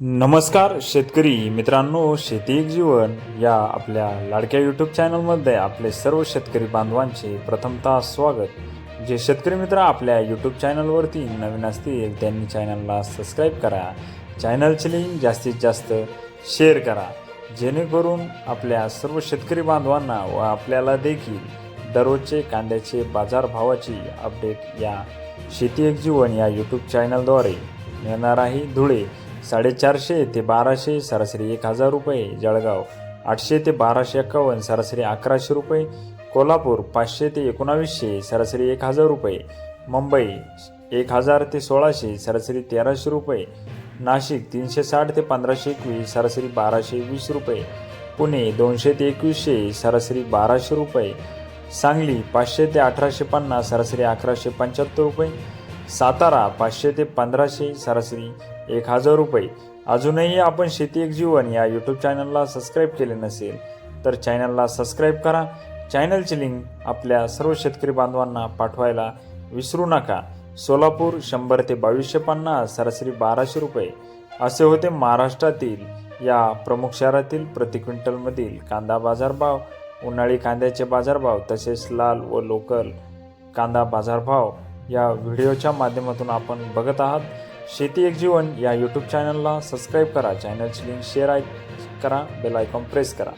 नमस्कार शेतकरी मित्रांनो शेती एक जीवन या आपल्या लाडक्या यूट्यूब चॅनलमध्ये आपले सर्व शेतकरी बांधवांचे प्रथमतः स्वागत. जे शेतकरी मित्र आपल्या यूट्यूब चॅनलवरती नवीन असतील त्यांनी चॅनलला सबस्क्राईब करा. चॅनलची लिंक जास्तीत जास्त शेअर करा. जेणेकरून आपल्या सर्व शेतकरी बांधवांना व आपल्याला देखील दररोजचे कांद्याचे बाजारभावाची अपडेट या शेती एक जीवन या यूट्यूब चॅनलद्वारे मिळणार आहे. धुळे साडेचारशे ते बाराशे सरासरी एक हजार रुपये. जळगाव आठशे ते बाराशे एक्कावन्न सरासरी अकराशे रुपये. कोल्हापूर पाचशे ते एकोणावीसशे सरासरी एक हजार रुपये. मुंबई एक हजार ते सोळाशे सरासरी तेराशे रुपये. नाशिक तीनशे साठ ते पंधराशे एकवीस सरासरी बाराशे वीस रुपये. पुणे दोनशे ते एकवीसशे सरासरी बाराशे रुपये. सांगली पाचशे ते अठराशे पन्नास सरासरी अकराशे पंच्याहत्तर रुपये. सातारा पाचशे ते पंधराशे सरासरी एक हजार रुपये. अजूनही आपण शेती एक जीवन या यूट्यूब चॅनलला सबस्क्राईब केले नसेल तर चॅनलला सबस्क्राईब करा. चॅनलची लिंक आपल्या सर्व शेतकरी बांधवांना पाठवायला विसरू नका. सोलापूर शंभर ते बावीसशे पन्नास सरासरी बाराशे रुपये. असे होते महाराष्ट्रातील या प्रमुख शहरातील प्रति क्विंटलमधील कांदा बाजारभाव. उन्हाळी कांद्याचे बाजारभाव तसेच लाल व लोकल कांदा बाजारभाव या व्हिडिओच्या माध्यमातून आपण बघत आहात. शेती एक जीवन या यूट्यूब चॅनलला सबस्क्राईब करा चॅनलची लिंक शेअर करा बेल आयकॉन प्रेस करा.